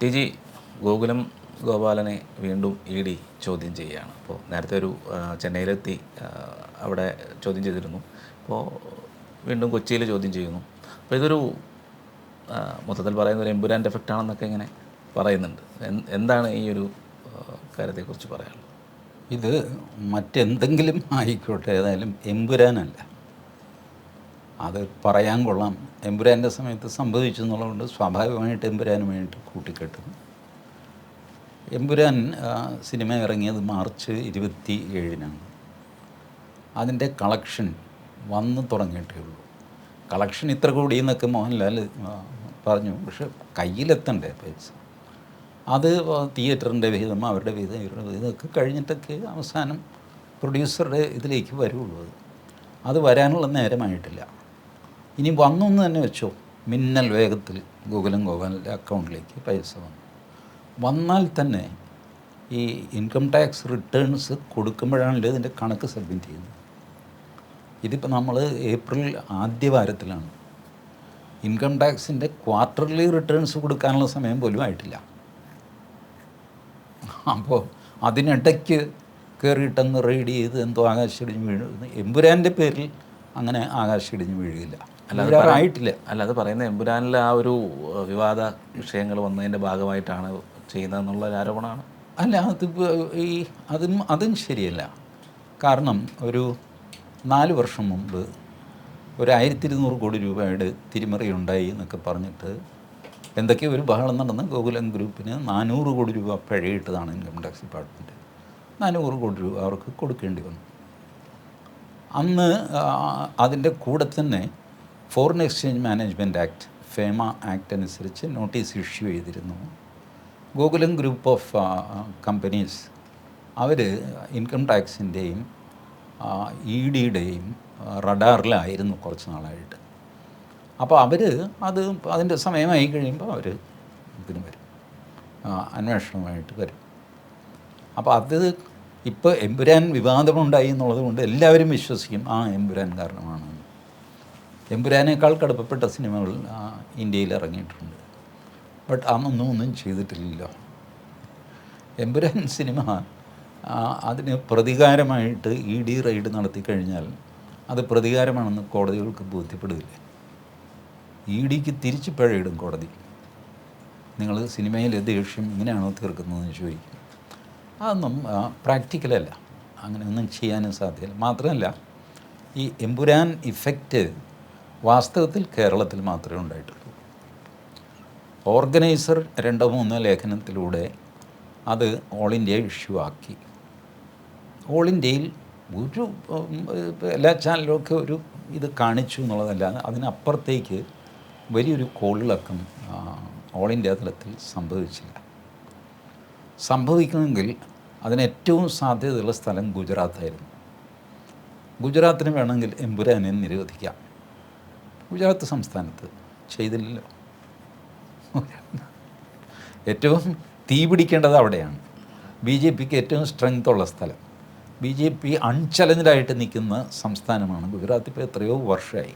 T G Gokulam ഗോപാലനെ വീണ്ടും E D ചോദ്യം ചെയ്യുകയാണ്. അപ്പോൾ നേരത്തെ ഒരു ചെന്നൈയിലെത്തി അവിടെ ചോദ്യം ചെയ്തിരുന്നു. അപ്പോൾ വീണ്ടും കൊച്ചിയിൽ ചോദ്യം ചെയ്യുന്നു. അപ്പോൾ ഇതൊരു മൊത്തത്തിൽ പറയുന്ന ഒരു എമ്പുരാന്റെ എഫക്റ്റ് ആണെന്നൊക്കെ ഇങ്ങനെ പറയുന്നുണ്ട്. എന്താണ് ഈ ഒരു കാര്യത്തെക്കുറിച്ച് പറയാനുള്ളത്? ഇത് മറ്റെന്തെങ്കിലും ആയിക്കോട്ടെ ഏതായാലും എമ്പുരാനല്ല. അത് പറയാൻ കൊള്ളാം. എമ്പുരാന്റെ സമയത്ത് സംഭവിച്ചു എന്നുള്ളതുകൊണ്ട് സ്വാഭാവികമായിട്ട് എമ്പുരാനുമായിട്ട് കൂട്ടിക്കെട്ടും. എമ്പുരാൻ സിനിമ ഇറങ്ങിയത് മാർച്ച് ഇരുപത്തി ഏഴിനാണ് അതിന്റെ കളക്ഷൻ വന്നു തുടങ്ങിയിട്ടേ ഉള്ളൂ. കളക്ഷൻ ഇത്ര കൂടി എന്നൊക്കെ മോഹൻലാൽ പറഞ്ഞു. പക്ഷെ കയ്യിലെത്തണ്ടേ പൈസ? അത് തിയേറ്ററിന്റെ വിഹിതം അവരുടെ വിഹിതം ഇവരുടെ വിഹിതം ഒക്കെ കഴിഞ്ഞിട്ടൊക്കെ അവസാനം പ്രൊഡ്യൂസറുടെ ഇതിലേക്ക് വരുള്ളൂ അത്. അത് വരാനുള്ള നേരമായിട്ടില്ല. ഇനി വന്നു എന്ന് തന്നെ വെച്ചോ. മിന്നൽ വേഗത്തിൽ ഗൂഗിളും ഗോവലിന്റെ അക്കൗണ്ടിലേക്ക് പൈസ വന്നു. വന്നാൽ തന്നെ ഈ ഇൻകം ടാക്സ് റിട്ടേൺസ് കൊടുക്കുമ്പോഴാണല്ലോ ഇതിന്റെ കണക്ക് സബ്മിറ്റ് ചെയ്യുന്നത്. ഇതിപ്പോൾ നമ്മൾ ഏപ്രിൽ ആദ്യ വാരത്തിലാണ്. ഇൻകം ടാക്സിന്റെ ക്വാർട്ടർലി റിട്ടേൺസ് കൊടുക്കാനുള്ള സമയം പോലും ആയിട്ടില്ല. അപ്പോൾ അതിനിടയ്ക്ക് കയറിയിട്ടങ്ങ് റെയ്ഡ് ചെയ്ത് എന്തോ ആകാശം ഇടിഞ്ഞ് വീഴുന്നു. എമ്പുരാന്റെ പേരിൽ അങ്ങനെ ആകാശം ഇടിഞ്ഞ് വീഴുകയില്ല. അല്ലാതെ അല്ല അല്ലാതെ പറയുന്ന എമ്പുരാനിലെ ആ ഒരു വിവാദ വിഷയങ്ങൾ വന്നതിന്റെ ഭാഗമായിട്ടാണ് ചെയ്യുന്നതെന്നുള്ള ഒരു ആരോപണമാണ്. അല്ല അത് ഈ അതും അതും ശരിയല്ല. കാരണം ഒരു നാല് വർഷം മുമ്പ് ഒരു ആയിരത്തി ഇരുന്നൂറ് കോടി രൂപയുടെ തിരിമറി ഉണ്ടായി എന്നൊക്കെ പറഞ്ഞിട്ട് എന്തൊക്കെയോ ഒരു ബഹളം നടന്ന് ഗോകുലം ഗ്രൂപ്പിന് നാനൂറ് കോടി രൂപ പിഴയിട്ടതാണ് ഇൻകം ടാക്സ് ഡിപ്പാർട്ട്മെന്റ് നാനൂറ് കോടി രൂപ അവർക്ക് കൊടുക്കേണ്ടി വന്നു. അന്ന് അതിന്റെ കൂടെ തന്നെ foreign exchange management act FEMA act അനുസരിച്ച് നോട്ടീസ് ഇഷ്യൂ ചെയ്തിരുന്നു. ഗൂഗിളും ഗ്രൂപ്പ് ഓഫ് കമ്പനീസ് അവർ ഇൻകം ടാക്സിന്റെയും ഇ ഡിയുടെയും റഡാറിലായിരുന്നു കുറച്ച് നാളായിട്ട്. അപ്പോൾ അവർ അത് അതിന്റെ സമയമായി കഴിയുമ്പോൾ അവർ ഇതിന് വരും. അന്വേഷണമായിട്ട് വരും. അപ്പോൾ അത് ഇപ്പോൾ എമ്പുരാൻ വിവാദമുണ്ടായി എന്നുള്ളത് കൊണ്ട് എല്ലാവരും വിശ്വസിക്കും ആ എമ്പുരാൻ കാരണമാണ്. എമ്പുരാനേക്കാൾ കടുപ്പപ്പെട്ട സിനിമകൾ ഇന്ത്യയിൽ ഇറങ്ങിയിട്ടുണ്ട്. ബട്ട് അന്നൊന്നും ഒന്നും ചെയ്തിട്ടില്ലല്ലോ എമ്പുരാൻ സിനിമ അതിന് പ്രതികാരമായിട്ട് ഇ ഡി റെയ്ഡ് നടത്തി കഴിഞ്ഞാൽ അത് പ്രതികാരമാണെന്ന് കോടതികൾക്ക് ബോധ്യപ്പെടില്ല ഇ ഡിക്ക് തിരിച്ച് പിഴയിടും കോടതി. നിങ്ങൾ സിനിമയിലെ ദേഷ്യം ഇങ്ങനെയാണോ തീർക്കുന്നതെന്ന് ചോദിക്കും. അതൊന്നും പ്രാക്ടിക്കലല്ല. അങ്ങനെയൊന്നും ചെയ്യാനും സാധ്യമല്ല മാത്രമല്ല ഈ എമ്പുരാൻ ഇഫക്റ്റ് വാസ്തവത്തിൽ കേരളത്തിൽ മാത്രമേ ഉണ്ടായിട്ടുള്ളൂ. ഓർഗനൈസർ രണ്ടോ മൂന്നോ ലേഖനത്തിലൂടെ അത് ഓൾ ഇന്ത്യ ഇഷ്യൂ ആക്കി. ഓൾ ഇന്ത്യയിൽ ഒരു എല്ലാ ചാനലും ഒക്കെ ഒരു ഇത് കാണിച്ചു എന്നുള്ളതല്ലാതെ അതിനപ്പുറത്തേക്ക് വലിയൊരു കോളിളക്കം ഓൾ ഇന്ത്യ തലത്തിൽ സംഭവിച്ചില്ല. സംഭവിക്കണമെങ്കിൽ അതിന് ഏറ്റവും സാധ്യതയുള്ള സ്ഥലം ഗുജറാത്തായിരുന്നു. ഗുജറാത്തിന് വേണമെങ്കിൽ എമ്പുരാനെ നിരോധിക്കാം. ഗുജറാത്ത് സംസ്ഥാനത്ത് ചെയ്തില്ലല്ലോ. ഏറ്റവും തീ പിടിക്കേണ്ടത് അവിടെയാണ്. ബി ജെ പിക്ക് ഏറ്റവും സ്ട്രെങ്ത് ഉള്ള സ്ഥലം. ബി ജെ പി അൺചലഞ്ചായിട്ട് നിൽക്കുന്ന സംസ്ഥാനമാണ് ഗുജറാത്ത് ഇപ്പോൾ എത്രയോ വർഷമായി.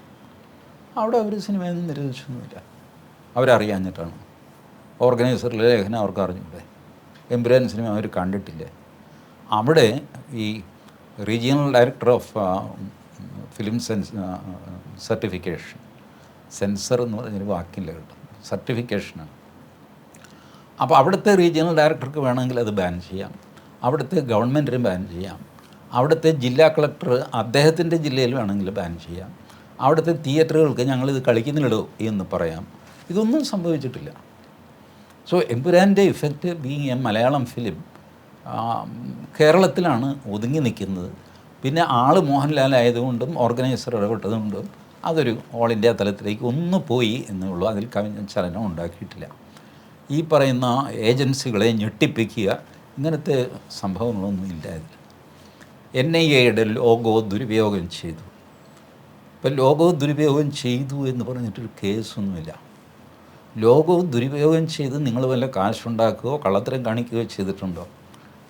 അവിടെ അവർ സിനിമയൊന്നും നിരോധിച്ചൊന്നുമില്ല. അവരറിയാഞ്ഞിട്ടാണ്. ഓർഗനൈസറിലെ ലേഖനം അവർക്ക് അറിഞ്ഞൂടെ എംബ്രാൻ സിനിമ അവർ കണ്ടിട്ടില്ല. അവിടെ ഈ regional director of film sense certification. Censor എന്ന് പറഞ്ഞൊരു വാക്കില്ല കേട്ടോ. സർട്ടിഫിക്കേഷനാണ്. അപ്പോൾ അവിടുത്തെ റീജിയണൽ ഡയറക്ടർക്ക് വേണമെങ്കിൽ അത് ബാൻ ചെയ്യാം. അവിടുത്തെ ഗവൺമെന്റിന് ബാൻ ചെയ്യാം. അവിടുത്തെ ജില്ലാ കളക്ടർ അദ്ദേഹത്തിന്റെ ജില്ലയിൽ വേണമെങ്കിൽ ബാൻ ചെയ്യാം. അവിടുത്തെ തിയേറ്ററുകൾക്ക് ഞങ്ങളിത് കളിക്കുന്നില്ലടോ എന്ന് പറയാം. ഇതൊന്നും സംഭവിച്ചിട്ടില്ല. So എമ്പുരാന്റെ effect being a Malayalam film കേരളത്തിലാണ് ഒതുങ്ങി നിൽക്കുന്നത്. പിന്നെ ആൾ മോഹൻലാൽ ആയതുകൊണ്ടും ഓർഗനൈസർ ഇടപെട്ടതുകൊണ്ടും അതൊരു ഓൾ ഇന്ത്യ തലത്തിലേക്ക് ഒന്ന് പോയി എന്നുള്ളൂ. അതിൽ കവിഞ്ഞ ചലനം ഉണ്ടാക്കിയിട്ടില്ല. ഈ പറയുന്ന ഏജൻസികളെ ഞെട്ടിപ്പിക്കുക ഇങ്ങനത്തെ സംഭവങ്ങളൊന്നും ഇല്ല അതിൽ എൻ ഐ എയുടെ ലോഗോ ദുരുപയോഗം ചെയ്തു. ഇപ്പം ലോഗോ ദുരുപയോഗം ചെയ്തു എന്ന് പറഞ്ഞിട്ടൊരു കേസൊന്നുമില്ല. ലോഗോ ദുരുപയോഗം ചെയ്ത് നിങ്ങൾ വല്ല കാശുണ്ടാക്കുകയോ കള്ളത്തരം കാണിക്കുകയോ ചെയ്തിട്ടുണ്ടോ?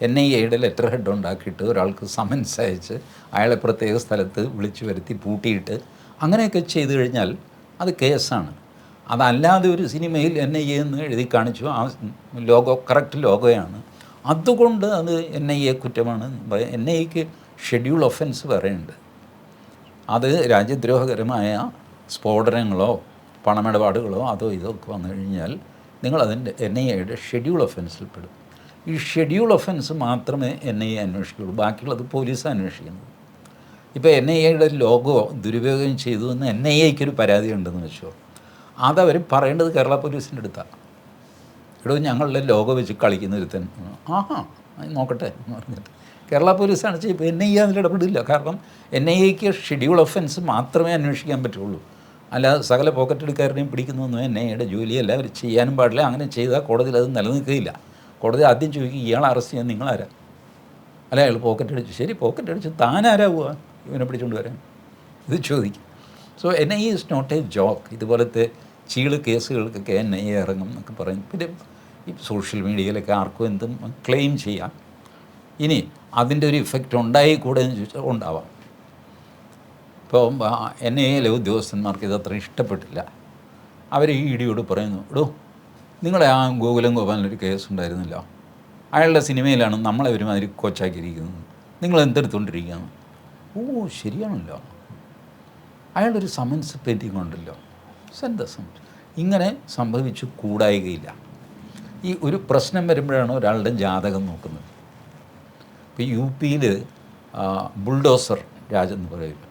എൻ ഐ എയുടെ ലെറ്റർ ഹെഡ് ഉണ്ടാക്കിയിട്ട് ഒരാൾക്ക് സമൻസ് അയച്ച് അയാളെ പ്രത്യേക സ്ഥലത്ത് വിളിച്ചു വരുത്തി പൂട്ടിയിട്ട് അങ്ങനെയൊക്കെ ചെയ്തു കഴിഞ്ഞാൽ അത് കേസാണ് അതല്ലാതെ ഒരു സിനിമയിൽ എൻ ഐ എ എന്ന് എഴുതി കാണിച്ചു ആ ലോഗോ കറക്റ്റ് ലോഗോയാണ്. അതുകൊണ്ട് അത് എൻ ഐ എ കുറ്റമാണ്. എൻ ഐ എക്ക് ഷെഡ്യൂൾ ഒഫൻസ് വേറെയുണ്ട്. അത് രാജ്യദ്രോഹകരമായ സ്ഫോടനങ്ങളോ പണമിടപാടുകളോ അതോ ഇതോ ഒക്കെ വന്നു കഴിഞ്ഞാൽ നിങ്ങളതിന്റെ എൻ ഐ എയുടെ ഷെഡ്യൂൾ ഒഫൻസിൽ പെടും. ഈ ഷെഡ്യൂൾ ഒഫൻസ് മാത്രമേ എൻ ഐ എ അന്വേഷിക്കുള്ളൂ. ബാക്കിയുള്ളത് പോലീസ് അന്വേഷിക്കുന്നത്. ഇപ്പോൾ എൻ ഐ എയുടെ ലോഗോ ദുരുപയോഗം ചെയ്തു എന്ന് എൻ ഐ എക്ക് ഒരു പരാതി ഉണ്ടെന്ന് വെച്ചോ. അതവർ പറയേണ്ടത് കേരള പോലീസിന്റെ അടുത്താണ് ഇവിടെ ഞങ്ങളുടെ ലോഗോ വെച്ച് കളിക്കുന്ന ഒരുത്തൻ. ആഹാ നോക്കട്ടെ എന്ന് പറഞ്ഞിട്ട്. കേരള പോലീസാണ് ചെയ്യുമ്പോൾ എൻ ഐ എ അതിൽ ഇടപെടില്ല കാരണം എൻ ഐ എക്ക് ഷെഡ്യൂൾ ഒഫൻസ് മാത്രമേ അന്വേഷിക്കാൻ പറ്റുള്ളൂ. അല്ലാതെ സകല പോക്കറ്റെടുക്കാരുടെയും പിടിക്കുന്നൊന്നും എൻ ഐ എയുടെ ജോലിയല്ല. അവർ ചെയ്യാനും പാടില്ല. അങ്ങനെ ചെയ്താൽ കോടതിയിൽ അത് നിലനിൽക്കുകയില്ല. കോടതി ആദ്യം ചോദിക്കും ഇയാൾ അറസ്റ്റ് ചെയ്യാൻ നിങ്ങളാരാ? അല്ല അയാൾ പോക്കറ്റ് അടിച്ചു. ശരി പോക്കറ്റ് അടിച്ച്. പോവാ ഇവനെ പിടിച്ചുകൊണ്ട് വരാൻ. ഇത് ചോദിക്കും. So N I is not a joke ഇതുപോലത്തെ ചീൾ കേസുകൾക്കൊക്കെ എൻ ഐ എ ഇറങ്ങും എന്നൊക്കെ പറയും. പിന്നെ ഈ സോഷ്യൽ മീഡിയയിലൊക്കെ ആർക്കും എന്തും ക്ലെയിം ചെയ്യാം. ഇനി അതിന്റെ ഒരു ഇഫക്റ്റ് ഉണ്ടായി കൂടെ എന്ന് ചോദിച്ചാൽ ഉണ്ടാവാം. ഇപ്പോൾ എൻ ഐ എയിലെ ഉദ്യോഗസ്ഥന്മാർക്ക് ഇത് അത്ര ഇഷ്ടപ്പെട്ടില്ല. അവർ ഈ ഇടിയോട് പറയുന്നു എടോ നിങ്ങളെ ആ ഗോകുലം ഗോപാലിനൊരു കേസ് ഉണ്ടായിരുന്നില്ല. അയാളുടെ സിനിമയിലാണ് നമ്മളെ ഒരുമാതിരി കോച്ചാക്കിയിരിക്കുന്നത്. നിങ്ങൾ എന്തെടുത്തുകൊണ്ടിരിക്കുകയാണ് ഓ ശരിയാണല്ലോ. അയാളൊരു സമൻസ് പെൻഡിങ് ഉണ്ടല്ലോ. സെൻഡ് സമൻസ് ഇങ്ങനെ സംഭവിച്ചു കൂടായികയില്ല. ഈ ഒരു പ്രശ്നം വരുമ്പോഴാണ് ഒരാളുടെ ജാതകം നോക്കുന്നത്. ഇപ്പോൾ യു പിയിൽ ബുൾഡോസർ രാജ് എന്ന് പറയുന്നത്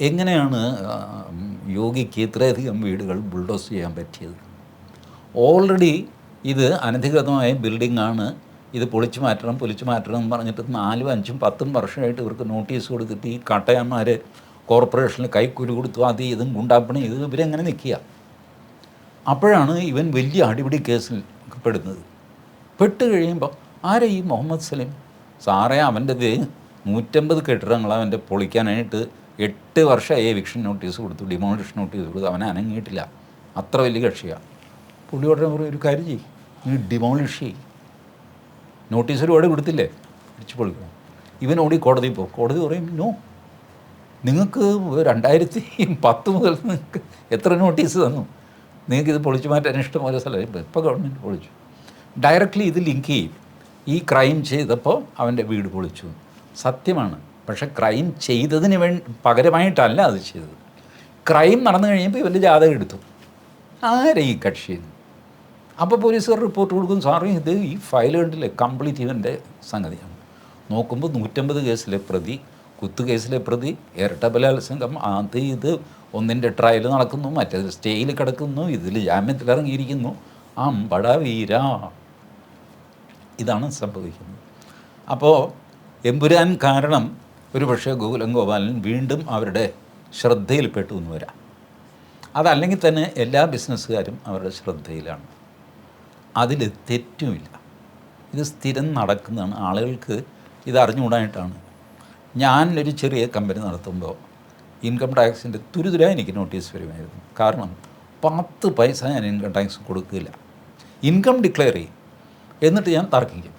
എങ്ങനെയാണ് യോഗിക്ക് ഇത്രയധികം വീടുകൾ ബുൾഡോസ് ചെയ്യാൻ പറ്റിയത്? ഓൾറെഡി ഇത് അനധികൃതമായ ബിൽഡിംഗ് ആണ്. ഇത് പൊളിച്ചു മാറ്റണം പൊളിച്ചു മാറ്റണം എന്ന് പറഞ്ഞിട്ട് നാലും അഞ്ചും പത്തും വർഷമായിട്ട് ഇവർക്ക് നോട്ടീസ് കൊടുത്തിട്ട് ഈ കട്ടയന്മാർ കോർപ്പറേഷനിൽ കൈക്കൂലി കൊടുത്തു. അത് ഇതും ഗുണ്ടാപ്പണി ഇത് ഇവരെങ്ങനെ നിൽക്കുക? അപ്പോഴാണ് ഇവൻ വലിയ അടിപിടി കേസിൽ പെടുന്നത്. പെട്ട് കഴിയുമ്പോൾ ആരാ ഈ മുഹമ്മദ് സലീം? സാറേ അവന്റെ നൂറ്റമ്പത് കെട്ടിടങ്ങൾ അവന്റെ പൊളിക്കാനായിട്ട് എട്ട് വർഷമായി എവിക്ഷൻ നോട്ടീസ് കൊടുത്തു ഡിമോളിഷൻ നോട്ടീസ് കൊടുത്തു. അവനെ അനങ്ങിയിട്ടില്ല. അത്ര വലിയ കക്ഷിയാണ് പുള്ളി ഉടനെ പറയും ഒരു കാര്യം ചെയ്യും. നീ ഡിമോളിഷ് ചെയ്യും. നോട്ടീസ് ഒരുപാട് കൊടുത്തില്ലേ? അടിച്ചു പൊളിക്കണം ഇവൻ ഓടി കോടതി പോകും. കോടതി പറയും നോ നിങ്ങൾക്ക് രണ്ടായിരത്തി പത്ത് മുതൽ നിങ്ങൾക്ക് എത്ര നോട്ടീസ് തന്നു? നിങ്ങൾക്ക് ഇത് പൊളിച്ചു മാറ്റാൻ ഇഷ്ടംപോലെ സ്ഥലം. ഇപ്പോൾ ഗവൺമെന്റ് പൊളിച്ചു. ഡയറക്റ്റ്ലി ഇത് ലിങ്ക് ചെയ്യും. ഈ ക്രൈം ചെയ്തപ്പോൾ അവന്റെ വീട് പൊളിച്ചു. സത്യമാണ്. പക്ഷേ ക്രൈം ചെയ്തതിന് വേണ്ടി പകരമായിട്ടല്ല അത് ചെയ്തത്. ക്രൈം നടന്നു കഴിയുമ്പോൾ ഇവന്റെ ജാതകം എടുത്തു. ആരെ ഈ കക്ഷി അപ്പോൾ പോലീസുകാർ റിപ്പോർട്ട് കൊടുക്കും സാറേ ഇത് ഈ ഫയൽ കണ്ടില്ലേ? കംപ്ലീറ്റ് ഇവന്റെ സംഗതിയാണ്. നോക്കുമ്പോൾ നൂറ്റമ്പത് കേസിലെ പ്രതി കുത്തു കേസിലെ പ്രതി ഇരട്ട ബലാത്സംഗം അത് ഇത് ഒന്നിന്റെ ട്രയൽ നടക്കുന്നു മറ്റേത് സ്റ്റേയിൽ കിടക്കുന്നു ഇതിൽ ജാമ്യത്തിൽ ഇറങ്ങിയിരിക്കുന്നു. അമ്പട വീര. ഇതാണ് സംഭവിക്കുന്നത്. അപ്പോൾ എമ്പുരാൻ കാരണം ഒരു പക്ഷേ ഗോകുലം ഗോപാലൻ വീണ്ടും അവരുടെ ശ്രദ്ധയിൽപ്പെട്ടു എന്ന് വരാം. അതല്ലെങ്കിൽ തന്നെ എല്ലാ ബിസിനസ്സുകാരും അവരുടെ ശ്രദ്ധയിലാണ്. അതിൽ തെറ്റുമില്ല. ഇത് സ്ഥിരം നടക്കുന്നതാണ്. ആളുകൾക്ക് ഇത് അറിഞ്ഞുകൂടാനായിട്ടാണ്. ഞാനൊരു ചെറിയ കമ്പനി നടത്തുമ്പോൾ ഇൻകം ടാക്സിന്റെ തുരുതുര എനിക്ക് നോട്ടീസ് വരുമായിരുന്നു. കാരണം പത്ത് പൈസ ഞാൻ ഇൻകം ടാക്സ് കൊടുക്കില്ല. ഇൻകം ഡിക്ലെയർ ചെയ്യും. എന്നിട്ട് ഞാൻ തർക്കിക്കും.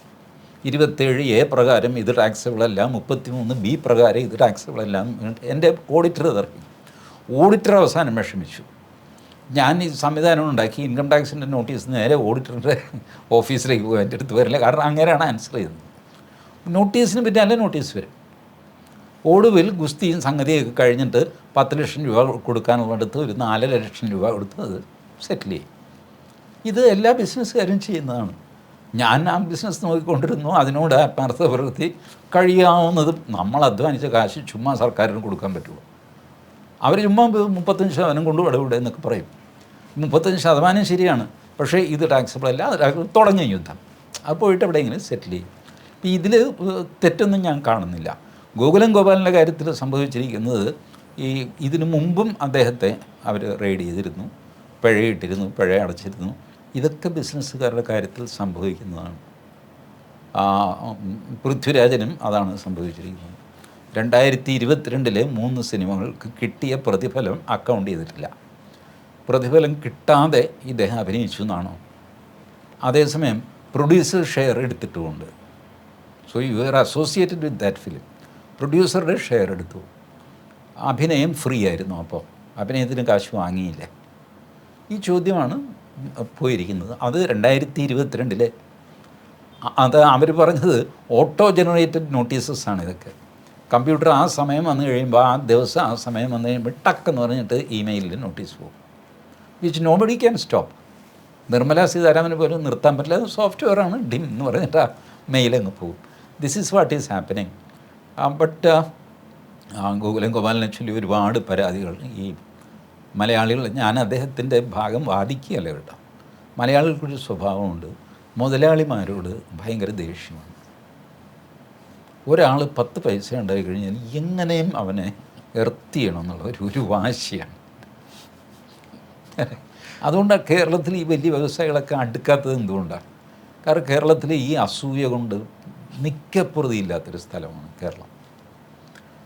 ഇരുപത്തേഴ് എ പ്രകാരം ഇത് ടാക്സബിൾ അല്ല മുപ്പത്തിമൂന്ന് ബി പ്രകാരം ഇത് ടാക്സബിൾ അല്ല എന്റെ ഓഡിറ്റർ തർക്കിക്കും. ഓഡിറ്റർ അവസാനം വിഷമിച്ചു. ഞാൻ ഈ സംവിധാനം ഉണ്ടാക്കി. ഇൻകം ടാക്സിന്റെ നോട്ടീസ് നേരെ ഓഡിറ്ററിന്റെ ഓഫീസിലേക്ക് പോകാൻ എന്റെ അടുത്ത് വരില്ല. കാരണം അങ്ങനെയാണ് ആൻസർ ചെയ്യുന്നത്. നോട്ടീസിന് പിന്നാലെ നോട്ടീസ് വരും. ഒടുവിൽ ഗുസ്തിയും സംഗതിയൊക്കെ കഴിഞ്ഞിട്ട് പത്ത് ലക്ഷം രൂപ കൊടുക്കാനുള്ളിടത്ത് ഒരു നാലര ലക്ഷം രൂപ കൊടുത്ത് അത് സെറ്റിൽ ചെയ്യും. ഇത് എല്ലാ ബിസിനസ്സുകാരും ചെയ്യുന്നതാണ്. ഞാൻ ആ ബിസിനസ് നോക്കിക്കൊണ്ടിരുന്നു. അതിനോട് ആത്മാർത്ഥ പ്രവൃത്തി കഴിയാവുന്നതും നമ്മൾ അധ്വാനിച്ച കാശ് ചുമ്മാ സർക്കാരിന് കൊടുക്കാൻ പറ്റുള്ളൂ. അവർ ചുമ്മാ മുപ്പത്തഞ്ച് ശതമാനം കൊണ്ട് ഇവിടെ എന്നൊക്കെ പറയും. മുപ്പത്തഞ്ച് ശതമാനം ശരിയാണ്. പക്ഷേ ഇത് ടാക്സബിൾ അല്ല തുടങ്ങിയ യുദ്ധം. അത് പോയിട്ട് എവിടെയെങ്കിലും സെറ്റിൽ ചെയ്യും. ഇതിൽ തെറ്റൊന്നും ഞാൻ കാണുന്നില്ല. ഗോകുലം ഗോപാലിന്റെ കാര്യത്തിൽ സംഭവിച്ചിരിക്കുന്നത് ഈ ഇതിനു മുമ്പും അദ്ദേഹത്തെ അവർ റെയ്ഡ് ചെയ്തിരുന്നു. പിഴയിട്ടിരുന്നു പിഴ അടച്ചിരുന്നു. ഇതൊക്കെ ബിസിനസ്സുകാരുടെ കാര്യത്തിൽ സംഭവിക്കുന്നതാണ്. പൃഥ്വിരാജനും അതാണ് സംഭവിച്ചിരിക്കുന്നത്. രണ്ടായിരത്തി ഇരുപത്തിരണ്ടിലെ മൂന്ന് സിനിമകൾക്ക് കിട്ടിയ പ്രതിഫലം അക്കൗണ്ട് ചെയ്തിട്ടില്ല. പ്രതിഫലം കിട്ടാതെ ഇദ്ദേഹം അഭിനയിച്ചു എന്നാണോ? അതേസമയം producer share എടുത്തിട്ടുമുണ്ട്. So you are associated with that film പ്രൊഡ്യൂസറുടെ share എടുത്തു. അഭിനയം ഫ്രീ ആയിരുന്നു അപ്പോൾ. അഭിനയത്തിന് കാശ് വാങ്ങിയില്ല. ഈ ചോദ്യമാണ് പോയിരിക്കുന്നത്. അത് രണ്ടായിരത്തി ഇരുപത്തിരണ്ടിലെ അത് അവർ പറഞ്ഞത് ഓട്ടോ ജനറേറ്റഡ് നോട്ടീസസ് ആണ് ഇതൊക്കെ. കമ്പ്യൂട്ടർ ആ സമയം വന്നു കഴിയുമ്പോൾ ആ ദിവസം ആ സമയം വന്നു കഴിയുമ്പോൾ ടക്കെന്ന് പറഞ്ഞിട്ട് ഇമെയിലിൽ നോട്ടീസ് പോകും. Which nobody can stop Nirmala സീതാരാമന് പോലും നിർത്താൻ പറ്റില്ല അത് സോഫ്റ്റ്വെയർ ആണ് ഡിം എന്ന് പറഞ്ഞിട്ട് ആ മെയിലങ്ങ് പോകും. This is what is happening but Gokulam ഗോപാലിനെ ചൊല്ലി ഒരുപാട് പരാതികൾ. ഈ മലയാളികൾ ഞാൻ അദ്ദേഹത്തിന്റെ ഭാഗം വാദിക്കുകയല്ല കേട്ടോ. മലയാളികൾക്കൊരു സ്വഭാവമുണ്ട്. മുതലാളിമാരോട് ഭയങ്കര ദേഷ്യമാണ്. ഒരാൾ പത്ത് പൈസ ഉണ്ടായി കഴിഞ്ഞാൽ എങ്ങനെയും അവനെ എർത്ത് ചെയ്യണം എന്നുള്ള ഒരു ഒരു വാശിയാണ്. അതുകൊണ്ടാണ് കേരളത്തിൽ ഈ വലിയ വ്യവസായികളൊക്കെ അടുക്കാത്തത് എന്തുകൊണ്ടാണ്? കാരണം കേരളത്തിൽ ഈ അസൂയ കൊണ്ട് നിക്കപ്പുറതിയില്ലാത്തൊരു സ്ഥലമാണ് കേരളം.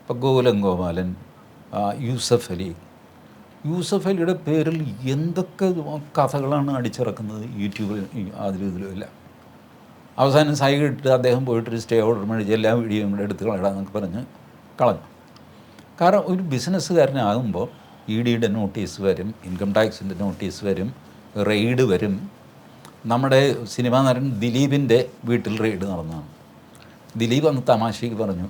ഇപ്പോൾ ഗോകുലം ഗോപാലൻ യൂസഫ് അലി. യൂസഫ് അലിയുടെ പേരിൽ എന്തൊക്കെ കഥകളാണ് അടിച്ചിറക്കുന്നത് യൂട്യൂബിൽ അതിലും ഇതിലുമില്ല അവസാനം സൈ ഇട്ട് അദ്ദേഹം പോയിട്ടൊരു സ്റ്റേ ഓർഡർ മേടിച്ച് എല്ലാ വീഡിയോയും കൂടെ എടുത്ത് കളയാന്നൊക്കെ പറഞ്ഞ് കളഞ്ഞു. കാരണം ഒരു ബിസിനസ്സുകാരനാകുമ്പോൾ ഇ ഡിയുടെ നോട്ടീസ് വരും ഇൻകം ടാക്സിന്റെ നോട്ടീസ് വരും റെയ്ഡ് വരും. നമ്മുടെ സിനിമാ നടൻ ദിലീപിന്റെ വീട്ടിൽ റെയ്ഡ് നടന്നതാണ്. ദിലീപ് അന്ന് തമാശയ്ക്ക് പറഞ്ഞു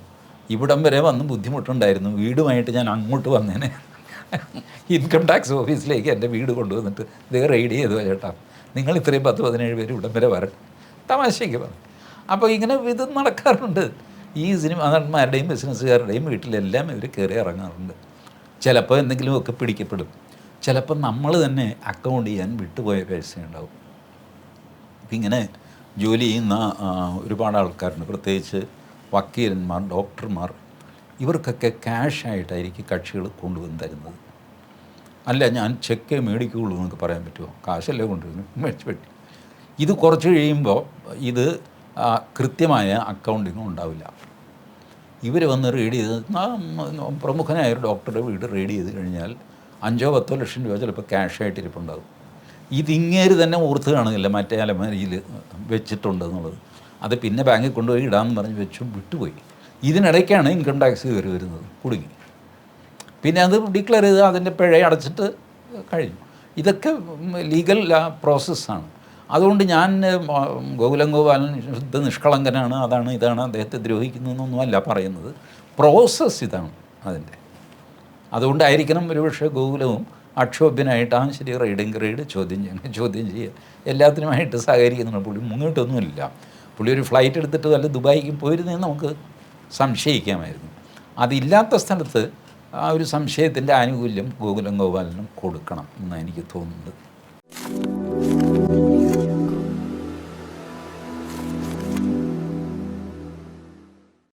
ഇവിടം വരെ വന്ന് ബുദ്ധിമുട്ടുണ്ടായിരുന്നു വീടുമായിട്ട് ഞാൻ അങ്ങോട്ട് വന്നേനെ. ഇൻകം ടാക്സ് ഓഫീസിലേക്ക് എന്റെ വീട് കൊണ്ടുവന്നിട്ട് ഇതേ റെയ്ഡ് ചെയ്തു ചേട്ടാ. നിങ്ങൾ ഇത്രയും പത്ത് പതിനേഴ് പേര് ഇവിടം വരെ വരണം തമാശയ്ക്ക് പറഞ്ഞു. അപ്പോൾ ഇങ്ങനെ ഇത് നടക്കാറുണ്ട്. ഈ സിനിമ നടന്മാരുടെയും ബിസിനസ്സുകാരുടെയും വീട്ടിലെല്ലാം ഇവർ കയറി ഇറങ്ങാറുണ്ട്. ചിലപ്പോൾ എന്തെങ്കിലുമൊക്കെ പിടിക്കപ്പെടും. ചിലപ്പോൾ നമ്മൾ തന്നെ അക്കൗണ്ട് ചെയ്യാൻ വിട്ടുപോയ പൈസ ഉണ്ടാവും. അപ്പം ഇങ്ങനെ ജോലി ചെയ്യുന്ന ഒരുപാട് ആൾക്കാരുണ്ട്. പ്രത്യേകിച്ച് വക്കീലന്മാർ ഡോക്ടർമാർ. ഇവർക്കൊക്കെ ക്യാഷായിട്ടായിരിക്കും കക്ഷികൾ കൊണ്ടുവന്ന് തരുന്നത്. അല്ല ഞാൻ ചെക്കേ മേടിക്കുകയുള്ളൂ എന്നൊക്കെ പറയാൻ പറ്റുമോ? കാശല്ലേ കൊണ്ടുവരുന്നു മേടിച്ച് പറ്റി ഇത് കുറച്ച് കഴിയുമ്പോൾ ഇത് കൃത്യമായ അക്കൗണ്ടിങ്ങും ഉണ്ടാവില്ല. ഇവർ വന്ന് റീഡ് ചെയ്ത് പ്രമുഖനായ ഒരു ഡോക്ടറുടെ വീട് റീഡ് ചെയ്ത് കഴിഞ്ഞാൽ അഞ്ചോ പത്തോ ലക്ഷം രൂപ ചിലപ്പോൾ ക്യാഷായിട്ട് ഇരിപ്പുണ്ടാകും. ഇതിങ്ങേര് തന്നെ ഓർത്ത് കാണുന്നില്ല മറ്റേ അലമാരിയിൽ വെച്ചിട്ടുണ്ട് എന്നുള്ളത്. അത് പിന്നെ ബാങ്കിൽ കൊണ്ടുപോയി ഇടാമെന്ന് പറഞ്ഞ് വെച്ചു വിട്ടുപോയി. ഇതിനിടയ്ക്കാണ് ഇൻകം ടാക്സ് കയറി വരുന്നത് കുടുങ്ങി. പിന്നെ അത് ഡിക്ലെയർ ചെയ്ത് അതിന്റെ പിഴ അടച്ചിട്ട് കഴിഞ്ഞു. ഇതൊക്കെ ലീഗൽ പ്രോസസ്സാണ്. അതുകൊണ്ട് ഞാൻ ഗോകുലം ഗോപാലൻ ശുദ്ധ നിഷ്കളങ്കനാണ് അതാണ് ഇതാണ് അദ്ദേഹത്തെ ദ്രോഹിക്കുന്നതെന്നൊന്നുമല്ല പറയുന്നത്. പ്രോസസ്സ് ഇതാണ് അതിന്റെ. അതുകൊണ്ടായിരിക്കണം ഒരുപക്ഷെ ഗോകുലവും അക്ഷോഭ്യനായിട്ട് ആ ശരി റൈഡിങ് റൈഡ് ചോദ്യം ചെയ്യണം ചോദ്യം ചെയ്യുക എല്ലാത്തിനുമായിട്ട് സഹകരിക്കുന്നുണ്ട് പുള്ളി മുന്നോട്ടൊന്നുമില്ല പുള്ളി ഒരു ഫ്ലൈറ്റ് എടുത്തിട്ട് വല്ല ദുബായിക്ക് പോയിരുന്നെന്ന് നമുക്ക് സംശയിക്കാമായിരുന്നു. അതില്ലാത്ത സ്ഥലത്ത് ആ ഒരു സംശയത്തിന്റെ ആനുകൂല്യം ഗോകുലം ഗോപാലനും കൊടുക്കണം എന്നാണ് എനിക്ക് തോന്നുന്നത്.